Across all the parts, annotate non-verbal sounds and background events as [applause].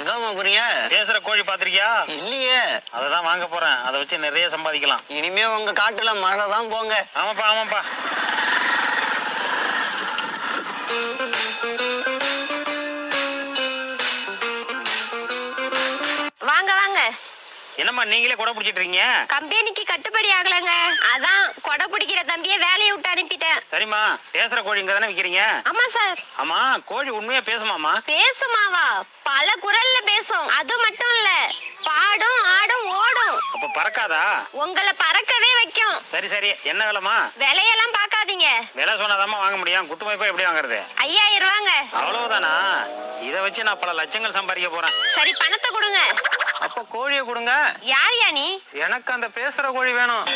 எங்கம்மா போறீங்க? பேசுற கோழி பாத்திருக்கியா இல்லையே. அதை தான் வாங்க போறேன். அதை வச்சு நிறைய சம்பாதிக்கலாம். இனிமே உங்க காட்டுல மழை தான் போங்க. ஆமாப்பா ஆமாப்பா. என்னம்மா நீங்களே கூட பிடிச்சிட்டு இருக்கீங்க? கம்பெனிக்கு கட்டுப்படி ஆகலங்க. அதான் கொடை பிடிக்கிற தம்பியை வேலையை விட்டு அனுப்பிட்டேன். சரிம்மா பேசுற கோழி இங்க தானே விக்கிறீங்க? ஆமா சார். ஆமா கோழி உண்மையா பேசுமாமா பேசுமாவா? பல குரல்ல பேசும். அது மட்டும் இல்ல பாடும் ஆடும் ஓடும். அப்ப பறக்காதா? உங்களை பறக்கவே வைக்கும். சரி சரி. என்ன விலைமா விலையெல்லாம் பார்க்காதீங்க. விலை சொன்னாதாம்மா வாங்க முடியும். குத்து மதிப்பா எப்படி வாங்குறது? ஐயாயிரம் ரூபாங்க. அவ்வளவுதானா? இதை வச்சு நான் பல லட்சங்கள் சம்பாதிக்க போறேன். சரி பணத்தை கொடுங்க. அப்ப கோழியை கொடுங்க. யார் யா நீ? எனக்கு அந்த பேசுற கோழி வேணும்.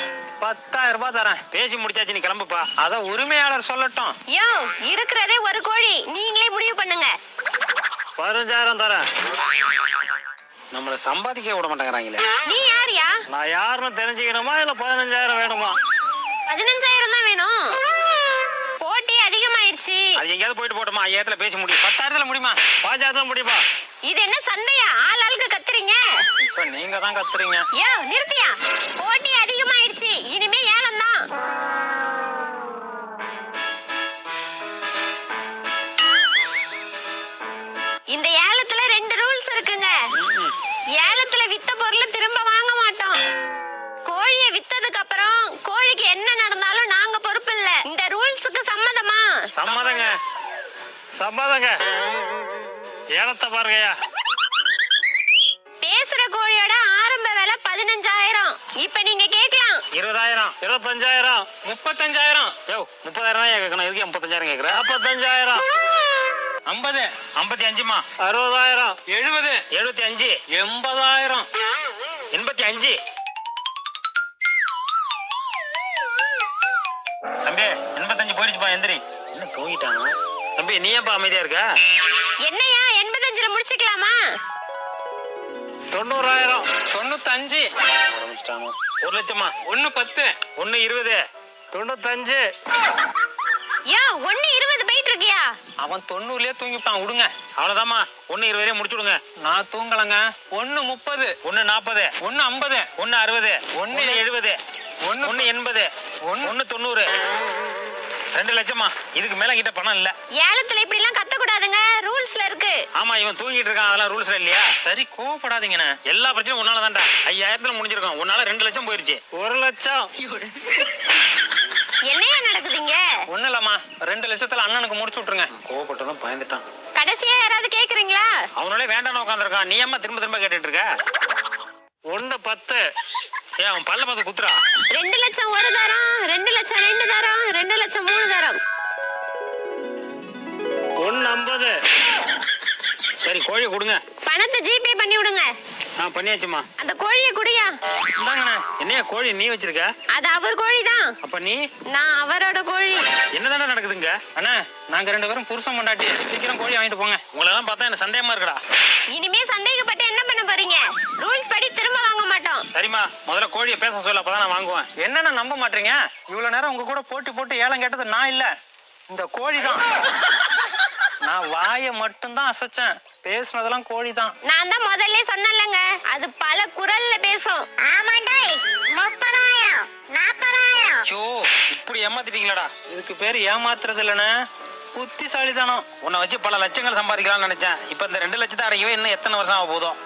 பத்தாயிரம் ரூபாய் தரேன். பேசி முடிச்சாச்சு நீ கிளம்புப்பா. அத உரிமையாளர் சொல்லட்டும். யோ இருக்கிறதே ஒரு கோழி. நீங்களே முடிவு பண்ணுங்க. பதினஞ்சாயிரம் தரேன். நம்மளை சம்பாதிக்க விட மாட்டேங்கிறாங்களே. நீ யாரியா? நான் யாருன்னு தெரிஞ்சுக்கணுமா இல்ல பதினஞ்சாயிரம் வேணுமா? பதினஞ்சாயிரம் தான் வேணும். போட்டி அதிகமாயிருச்சு. அது எங்கேயாவது போயிட்டு போட்டோமா ஐயாயிரத்துல பேசி முடியும். பத்தாயிரத்துல முடியுமா? பாஞ்சாயிரத்துல முடியுமா? இது என்ன சந்தையா ஆள் ஆளுக்கு கத்துறீங்க இப்ப நீங்க தான் கத்துறீங்க. யோ நிறுத்தியா? போட்டி அதிகமாயிருச்சு இனிமே ஏலம் தான் இந்த ஏலத்துல ரெண்டு ரூல்ஸ் இருக்குங்க. ஏலத்துல வித்த பொருளை திரும்ப வாங்க மாட்டோம். கோழியை வித்ததுக்கு அப்புறம் கோழிக்கு என்ன நடந்தாலும் நாங்க பொறுப்பு இல்ல. இந்த ரூல்ஸுக்கு சம்மதமா? சம்மதங்க. சம்மதங்க. ஏலத்தை பாருங்கய்யா. பதினஞ்சாயிரம். இப்ப நீங்க கேக்கலாம் இருபதாயிரம். இருபத்தஞ்சாயிரம். முப்பத்தஞ்சாயிரம். யோ முப்பதாயிரம் தான் கேட்கணும். எதுக்கு முப்பத்தஞ்சாயிரம் கேட்குறேன் நாற்பத்தஞ்சாயிரம் ஐம்பது. ஐம்பத்தி அஞ்சுமா அறுபதாயிரம். எழுபது. எழுபத்தி அஞ்சு எண்பதாயிரம். எண்பத்தி அஞ்சு தம்பி எண்பத்தஞ்சு போயிடுச்சுப்பா எந்திரி. என்ன தூங்கிட்டாங்க தம்பி நீ ஏன்ப்பா அமைதியா இருக்க? என்னையா எண்பத்தஞ்சுல முடிச்சுக்கலாமா? தொண்ணூறாயிரம். தொண்ணூத்தஞ்சு. ஆரம்பிச்சிட்டாங்க ஒரு லட்சமா? ஒண்ணு பத்து ஒன்னு இருபது. தொண்ணூத்தஞ்சு. யோ ஒண்ணு இருபது போயிட்டு இருக்கியா? அவன் தொண்ணூறுலயே தூங்கிப்பான். விடுங்க. அவ்வளவுதாம்மா. ஒன்னு இருபதே முடிச்சு விடுங்க. நான் தூங்கலங்க. ஒண்ணு முப்பது ஒன்னு நாற்பது ஒண்ணு ஐம்பது ஒன்னு அறுபது ஒன்னு எழுபது ஒண்ணு ஒன்னு எண்பது ஒண்ணு- ஒன்னு தொண்ணூறு. ரெண்டு லட்சமா? இதுக்கு மேல கிட்ட பணம் இல்ல. ஏலத்துல இப்படி எல்லாம் கத்த கூடாதுங்க ஆமா இவன் தூங்கிட்டு இருக்கான் அதெல்லாம் ரூல்ஸ் இல்லையா? சரி கோவப்படாதீங்கண்ணே. எல்லா பிரச்சனையும் உன்னால தான்டா. ஐயாயிரத்துல முடிஞ்சிருக்கும். உன்னால ரெண்டு லட்சம் போயிருச்சு. ஒரு லட்சம். என்னையா நடக்குதுங்க? ஒண்ணு இல்லம்மா. ரெண்டு லட்சத்துல அண்ணனுக்கு முடிச்சு விட்டுருங்க. கோவப்பட்டதும் பயந்துட்டான். கடைசியா யாராவது கேக்குறீங்களா? அவனாலே வேண்டாம்னு உட்காந்துருக்கான் நீ அம்மா திரும்ப திரும்ப கேட்டுட்டு இருக்க? ஒண்ணு பத்து. ஏன் அவன் பல்ல பார்த்து குத்துறா. ரெண்டு லட்சம் ஒரு தரம் ரெண்டு லட்சம் ரெண்டு தரம் ரெண்டு லட்சம் மூணு தரம். சரி கோழி கொடுங்க. பணத்தை ஜிபே பண்ணி விடுங்க. நான் பண்ணியாச்சுமா அந்த கோழியை குடியா. இந்தாங்கண்ணே. என்னையா கோழி நீ வச்சிருக்க? அது அவர் கோழி தான் அப்ப நீ? நான் அவரோட கோழி. என்னதானே நடக்குதுங்க? அண்ணா நாங்க ரெண்டு பேரும் புருஷன் கொண்டாட்டி சீக்கிரம் கோழி வாங்கிட்டு போங்க. உங்களெல்லாம் பார்த்தா எனக்கு சந்தேகமா இருக்குடா. இனிமே சந்தேகப்பட்டு என்ன பண்ண போறீங்க? ரூல்ஸ் படி திரும்ப வாங்க மாட்டோம். சரிம்மா முதல்ல கோழியை பேச சொல்ல அப்பதான் நான் வாங்குவேன். என்னண்ணா நம்ப மாட்டீங்க? இவ்வளவு நேரம் உங்க கூட போட்டி போட்டு ஏலம் கேட்டது நான் இல்ல. இந்த கோழி தான் [laughs] நான் வாயை மட்டும்தான் அசைச்சேன். பேசுனதெல்லாம் கோழி தான் நான் தான் முதல்ல சொன்னேன்லங்க. அது பல குரல்ல பேசும். ஆமாண்டாய் முப்பதாயிரம் நாற்பதாயிரம் ஐயோ இப்படி ஏமாத்திட்டீங்களாடா. இதுக்கு பேர் ஏமாத்துறது இல்லைண்ணே புத்திசாலிதானம் உன்னை வச்சு பல லட்சங்கள் சம்பாதிக்கலாம்னு நினைச்சேன். இப்ப இந்த ரெண்டு லட்சத்தை அடைக்கவே இன்னும் எத்தனை வருஷம் ஆக போதும்?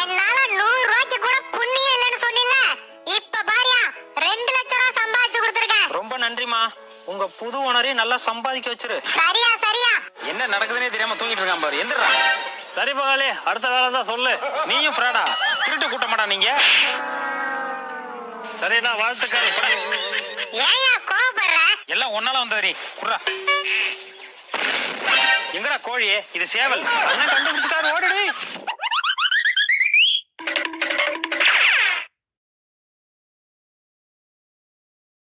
என்னால நூறு ரூபாய்க்கு கூட புண்ணியம் இல்லைன்னு சொன்னீங்க இப்ப பாரியா ரெண்டு லட்சம் ரூபாய் சம்பாதிச்சு கொடுத்துருக்கேன். ரொம்ப நன்றிமா உங்க புது ஓனரையும் நல்லா சம்பாதிக்க வச்சிரு. சரியா சரியா என்ன நடக்குதுன்னே தெரியாம தூங்கிட்டு இருக்கான் பாரு. எந்திரா. சரி பகாலி அடுத்த வேலை தான் சொல்லு. நீயும் ஃப்ராடா திருட்டு கூட்ட மாட்டா நீங்க? சரிடா வாழ்த்துக்கள். ஏயா எல்லாம் ஒன்னால வந்ததுரி குட்ரா எங்கடா கோழி? இது சேவல். அண்ணன் ஓடுடி